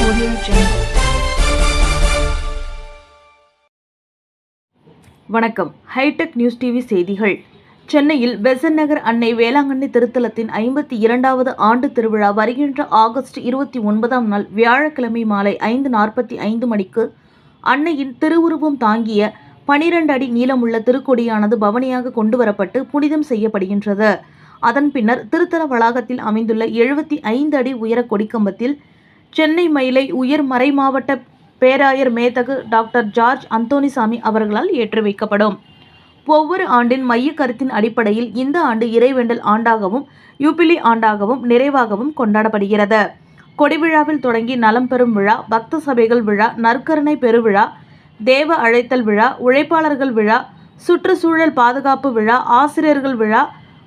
Audio Jungle. வணக்கம் hitech news TV செய்திகள் சென்னையில் பெசன் நகர் அன்னை வேளாங்கண்ணி திருத்தலத்தின் ஐம்பத்தி இரண்டாவது ஆண்டு திருவிழா வருகின்ற ஆகஸ்ட் இருபத்தி ஒன்பதாம் நாள் வியாழக்கிழமை மாலை ஐந்து நாற்பத்தி ஐந்து மணிக்கு அன்னையின் திருவுருவம் தாங்கிய பனிரெண்டு அடி நீளமுள்ள திருக்கொடியானது பவனியாக கொண்டு வரப்பட்டு புனிதம் செய்யப்படுகின்றது அதன் பின்னர் திருத்தல வளாகத்தில் அமைந்துள்ள எழுபத்தி ஐந்து அடி உயர கொடிக்கம்பத்தில் சென்னை மயிலை உயர் மறைமாவட்ட பேராயர் மேதகு டாக்டர் ஜார்ஜ் அந்தோனிசாமி அவர்களால் ஏற்றி வைக்கப்படும் ஒவ்வொரு ஆண்டின் மைய கருத்தின் அடிப்படையில் இந்த ஆண்டு இறைவேண்டல் ஆண்டாகவும் யூபிலி ஆண்டாகவும் நிறைவாகவும் கொண்டாடப்படுகிறது. கொடிவிழாவில் தொடங்கி நலம் பெறும் விழா பக்த சபைகள் விழா நற்கருணை பெருவிழா தேவ அழைத்தல் விழா உழைப்பாளர்கள் விழா சுற்றுச்சூழல் பாதுகாப்பு விழா ஆசிரியர்கள் விழா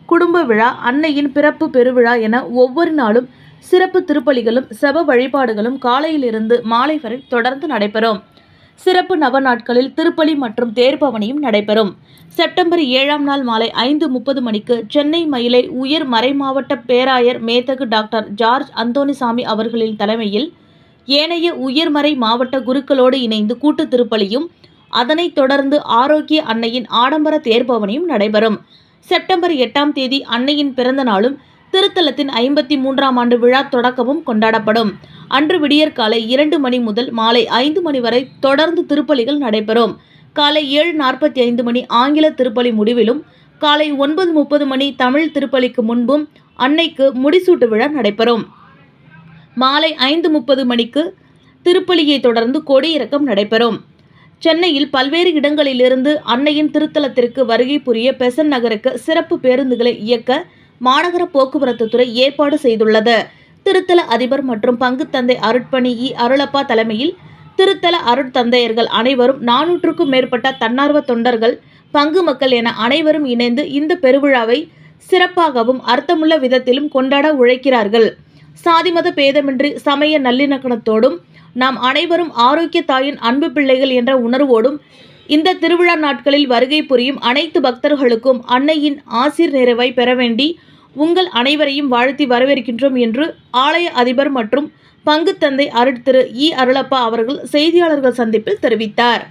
குடும்ப விழா அன்னையின் பிறப்பு பெருவிழா என ஒவ்வொரு நாளும் சிறப்பு திருப்பலிகளும் செப வழிபாடுகளும் காலையிலிருந்து மாலை வரை தொடர்ந்து நடைபெறும். சிறப்பு நவ நாட்களில் திருப்பலி மற்றும் தேர்பவனியும் நடைபெறும். செப்டம்பர் ஏழாம் நாள் மாலை ஐந்து முப்பது மணிக்கு சென்னை மயிலை உயர் மறைமாவட்ட பேராயர் மேதகு டாக்டர் ஜார்ஜ் அந்தோனிசாமி அவர்களின் தலைமையில் ஏனைய உயர்மறை மாவட்ட குருக்களோடு இணைந்து கூட்டு திருப்பலியும் அதனைத் தொடர்ந்து ஆரோக்கிய அன்னையின் ஆடம்பர தேர்பவனியும் நடைபெறும். செப்டம்பர் எட்டாம் தேதி அன்னையின் பிறந்த நாளும் திருத்தலத்தின் ஐம்பத்தி மூன்றாம் ஆண்டு விழா தொடக்கமும் கொண்டாடப்படும். அன்று விடியற்காலை இரண்டு மணி முதல் மாலை ஐந்து மணி வரை தொடர்ந்து திருப்பலிகள் நடைபெறும். காலை ஏழு நாற்பத்தி ஐந்து மணி ஆங்கில திருப்பலி முடிவிலும் காலை ஒன்பது முப்பது மணி தமிழ் திருப்பலிக்கு முன்பும் அன்னைக்கு முடிசூட்டு விழா நடைபெறும். மாலை ஐந்து முப்பது மணிக்கு திருப்பலியை தொடர்ந்து கொடியிறக்கம் நடைபெறும். சென்னையில் பல்வேறு இடங்களிலிருந்து அன்னையின் திருத்தலத்திற்கு வருகை புரிய பெசன் நகருக்கு சிறப்பு பேருந்துகளை இயக்க மாநகர போக்குவரத்து துறை ஏற்பாடு செய்துள்ளது. திருத்தல அதிபர் மற்றும் பங்குத்தந்தை அருட்பணி இ. அருளப்பா தலைமையில் திருத்தல அருட்தந்தையர்கள் அனைவரும் நானூற்றுக்கும் மேற்பட்ட தன்னார்வ தொண்டர்கள் பங்கு மக்கள் என அனைவரும் இணைந்து இந்த பெருவிழாவை சிறப்பாகவும் அர்த்தமுள்ள விதத்திலும் கொண்டாட உழைக்கிறார்கள். சாதிமத பேதமின்றி சமய நல்லிணக்கணத்தோடும் நாம் அனைவரும் ஆரோக்கிய தாயின் அன்பு பிள்ளைகள் என்ற உணர்வோடும் இந்த திருவிழா நாட்களில் வருகை புரியும் அனைத்து பக்தர்களுக்கும் அன்னையின் ஆசீர் நிறைவை பெற வேண்டி உங்கள் அனைவரையும் வாழ்த்தி வரவேற்கின்றோம் என்று ஆலய அதிபர் மற்றும் பங்குத்தந்தை அருட்திரு இ அருளப்பா அவர்கள் செய்தியாளர்கள் சந்திப்பில் தெரிவித்தார்.